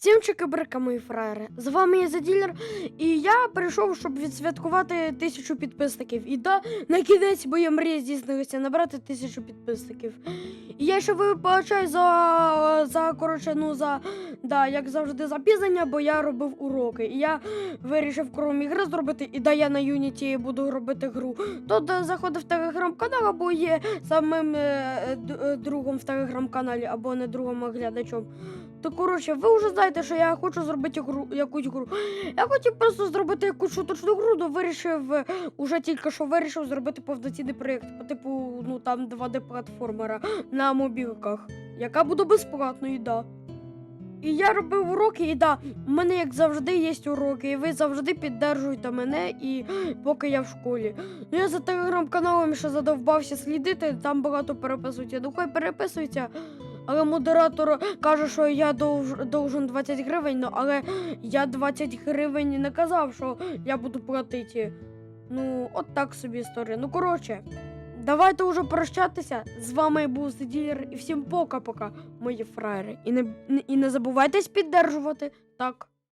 Всім чекабрика, мої фраєри. З вами я Заділер, і я прийшов, щоб відсвяткувати тисячу підписників. І да, на кінець моя мрія здійснилася набрати тисячу підписників. І я ще вибачаю за, за коротше, ну за да, як завжди, запізнення, бо я робив уроки. І я вирішив крім ігри зробити, і да, я на Unity буду робити гру. Тут е, заходив в телеграм-канал, або є самим е, е, другом в телеграм-каналі, або не другом, а глядачом. То коротше, ви вже знаєте, що я хочу зробити гру, якусь гру. Я хотів просто зробити якусь шуточну гру, то вирішив е, уже тільки що вирішив зробити повноцінний проєкт по типу, ну там 2D платформера на мобілках, яка буде безплатною, да. І я робив уроки, і да, у мене як завжди є уроки, і ви завжди піддержуєте мене, і поки я в школі. Ну я за телеграм-каналом ще задовбався слідити, там багато переписують. Я думаю, переписується. Але модератор каже, що я должен 20 гривень, ну, але я 20 гривень не казав, що я буду платити. Ну, от так собі історія. Ну, коротше, давайте уже прощатися. З вами був Сиділер і всім пока-пока, мої фраєри. І не, і не забувайтесь піддержувати. Так.